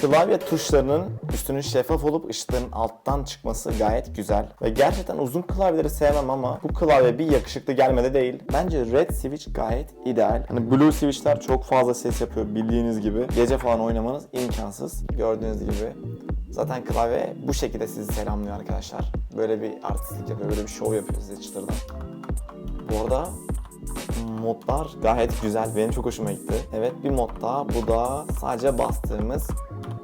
Klavye tuşlarının üstünün şeffaf olup ışıkların alttan çıkması gayet güzel. Ve gerçekten uzun klavyeleri sevmem ama bu klavye bir yakışıklı gelmedi değil. Bence red switch gayet ideal. Hani blue switchler çok fazla ses yapıyor bildiğiniz gibi. Gece falan oynamanız imkansız. Gördüğünüz gibi. Zaten klavye bu şekilde sizi selamlıyor arkadaşlar. Böyle bir artistlik yapıyor, böyle bir şov yapıyor size çıtırdan. Bu arada modlar gayet güzel. Benim çok hoşuma gitti. Evet bir mod daha. Bu da sadece bastığımız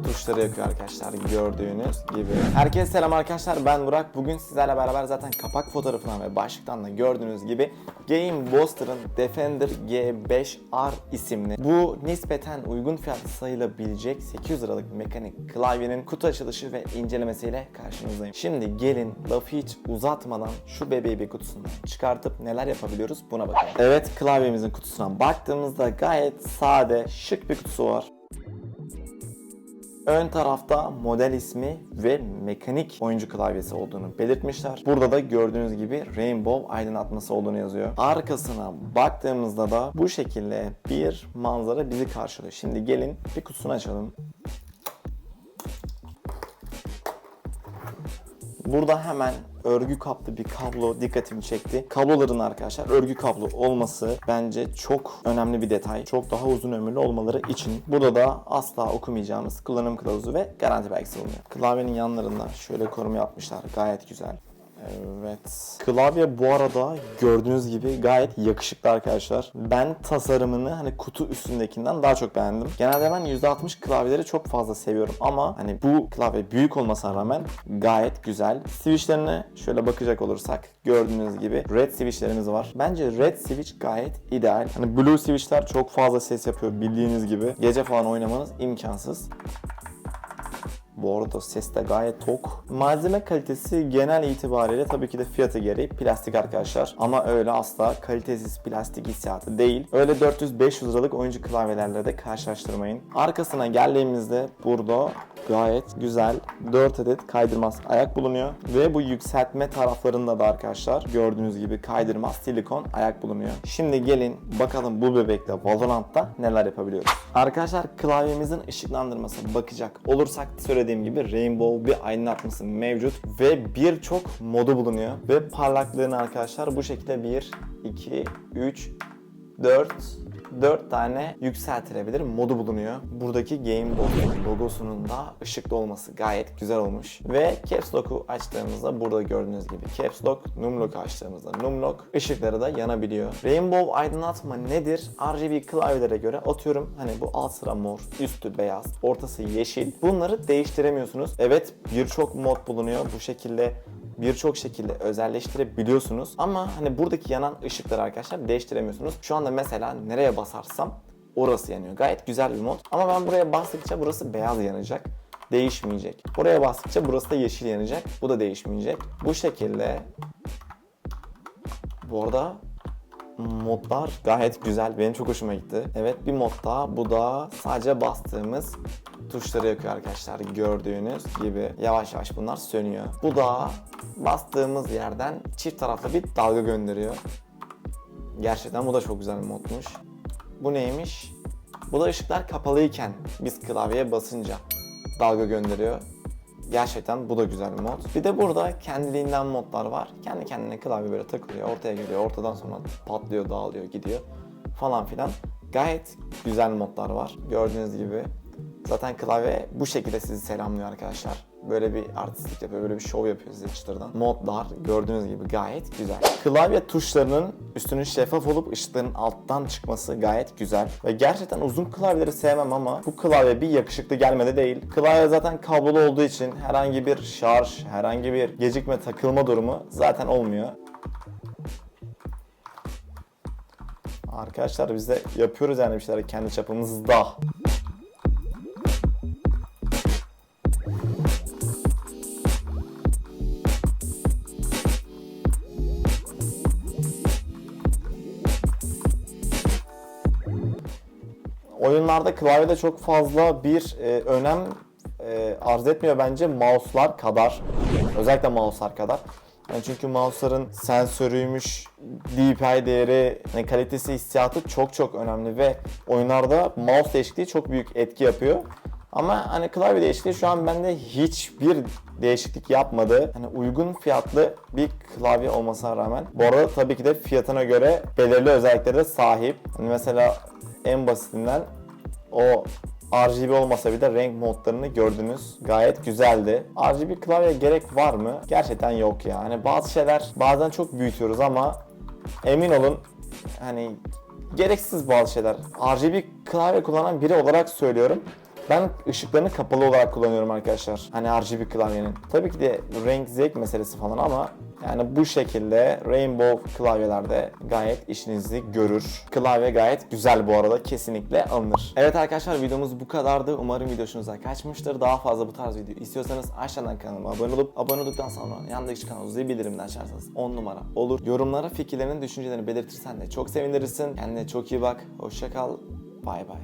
tuşları yakıyor arkadaşlar gördüğünüz gibi. Herkese selam arkadaşlar ben Burak. Bugün sizlerle beraber zaten kapak fotoğrafından ve başlıktan da gördüğünüz gibi Game Booster'ın Defender G5R isimli bu nispeten uygun fiyatlı sayılabilecek 800 liralık mekanik klavyenin kutu açılışı ve incelemesiyle karşınızdayım. Şimdi gelin lafı hiç uzatmadan şu bebeği bir kutusundan çıkartıp neler yapabiliyoruz buna bakalım. Evet klavyemizin kutusuna baktığımızda gayet sade, şık bir kutusu var. Ön tarafta model ismi ve mekanik oyuncu klavyesi olduğunu belirtmişler. Burada da gördüğünüz gibi Rainbow aydınlatması olduğunu yazıyor. Arkasına baktığımızda da bu şekilde bir manzara bizi karşılıyor. Şimdi gelin bir kutusunu açalım. Burada hemen örgü kaplı bir kablo dikkatimi çekti. Kabloların arkadaşlar örgü kablo olması bence çok önemli bir detay. Çok daha uzun ömürlü olmaları için. Burada da asla okumayacağımız kullanım kılavuzu ve garanti belgesi bulunuyor. Klavyenin yanlarında şöyle koruma yapmışlar. Gayet güzel. Evet. Klavye bu arada gördüğünüz gibi gayet yakışıklı arkadaşlar. Ben tasarımını hani kutu üstündekinden daha çok beğendim. Genelde ben %60 klavyeleri çok fazla seviyorum ama hani bu klavye büyük olmasına rağmen gayet güzel. Switchlerine şöyle bakacak olursak gördüğünüz gibi red switchlerimiz var. Bence red switch gayet ideal. Hani blue switchler çok fazla ses yapıyor bildiğiniz gibi. Gece falan oynamanız imkansız. Bu arada ses de gayet tok. Malzeme kalitesi genel itibariyle tabii ki de fiyatı gereği plastik arkadaşlar. Ama öyle asla kalitesiz plastik hissiyatı değil. Öyle 400-500 liralık oyuncu klavyelerle de karşılaştırmayın. Arkasına geldiğimizde burada gayet güzel 4 adet kaydırmaz ayak bulunuyor. Ve bu yükseltme taraflarında da arkadaşlar gördüğünüz gibi kaydırmaz silikon ayak bulunuyor. Şimdi gelin bakalım bu bebekle Valorant'ta neler yapabiliyoruz. Arkadaşlar klavyemizin ışıklandırması bakacak olursak söylediğim gibi Rainbow bir aydınlatması mevcut ve birçok modu bulunuyor. Ve parlaklığını arkadaşlar bu şekilde 1, 2, 3, 4, 4 tane yükseltilebilir modu bulunuyor. Buradaki Game Boy logosunun da ışıklı olması gayet güzel olmuş. Ve Caps Lock'u açtığımızda burada gördüğünüz gibi Caps Lock, Num Lock'u açtığımızda Num Lock ışıkları da yanabiliyor. Rainbow aydınlatma nedir? RGB klavyelere göre atıyorum hani bu alt sıra mor, üstü beyaz, ortası yeşil. Bunları değiştiremiyorsunuz. Evet birçok mod bulunuyor. Bu şekilde birçok şekilde özelleştirebiliyorsunuz. Ama hani buradaki yanan ışıkları arkadaşlar değiştiremiyorsunuz. Şu anda mesela nereye basarsam orası yanıyor. Gayet güzel bir mod. Ama ben buraya bastıkça burası beyaz yanacak. Değişmeyecek. Buraya bastıkça burası da yeşil yanacak. Bu da değişmeyecek. Bu şekilde bu arada modlar gayet güzel. Benim çok hoşuma gitti. Evet bir mod daha. Bu da sadece bastığımız tuşları yakıyor arkadaşlar. Gördüğünüz gibi yavaş yavaş bunlar sönüyor. Bu da bastığımız yerden çift taraflı bir dalga gönderiyor. Gerçekten bu da çok güzel bir modmuş. Bu neymiş? Bu da ışıklar kapalıyken biz klavyeye basınca dalga gönderiyor. Gerçekten bu da güzel bir mod. Bir de burada kendiliğinden modlar var. Kendi kendine klavye böyle takılıyor, ortaya geliyor, ortadan sonra patlıyor, dağılıyor, gidiyor falan filan. Gayet güzel modlar var. Gördüğünüz gibi Zaten klavye bu şekilde sizi selamlıyor arkadaşlar. Böyle bir artistlik yapıyor, böyle bir şov yapıyor size çıtırdan. Modlar gördüğünüz gibi gayet güzel. Klavye tuşlarının üstünün şeffaf olup ışıkların alttan çıkması gayet güzel. Ve gerçekten uzun klavyeleri sevmem ama bu klavye bir yakışıklı gelmedi değil. Klavye zaten kablolu olduğu için herhangi bir şarj, herhangi bir gecikme, takılma durumu zaten olmuyor. Arkadaşlar biz de yapıyoruz yani bir şeyler kendi çapımızda. Oyunlarda klavyede çok fazla bir e, önem e, arz etmiyor bence mouse'lar kadar. Özellikle mouse'lar kadar. Yani çünkü mouse'ların sensörüymüş, DPI değeri, yani kalitesi, hissiyatı çok çok önemli ve oyunlarda mouse değişikliği çok büyük etki yapıyor. Ama hani klavye değişikliği şu an bende hiçbir değişiklik yapmadı. Hani uygun fiyatlı bir klavye olmasına rağmen. Bu arada tabii ki de fiyatına göre belirli özelliklere de sahip. Hani mesela en basitinden o RGB olmasa bile renk modlarını gördünüz. Gayet güzeldi. RGB klavye gerek var mı? Gerçekten yok ya. Hani bazı şeyler bazen çok büyütüyoruz ama emin olun hani gereksiz bazı şeyler. RGB klavye kullanan biri olarak söylüyorum. Ben ışıklarını kapalı olarak kullanıyorum arkadaşlar. Hani RGB klavyenin. Tabii ki de renk zevk meselesi falan ama yani bu şekilde Rainbow klavyelerde gayet işinizi görür. Klavye gayet güzel bu arada. Kesinlikle alınır. Evet arkadaşlar videomuz bu kadardı. Umarım video hoşunuza kaçmıştır. Daha fazla bu tarz video istiyorsanız aşağıdan kanalıma abone olup abone olduktan sonra yandaki o zil bildirimden açarsanız 10 numara olur. Yorumlara fikirlerini, düşüncelerini belirtirsen de çok sevinirsin. Kendine çok iyi bak. Hoşça kal. Bay bay.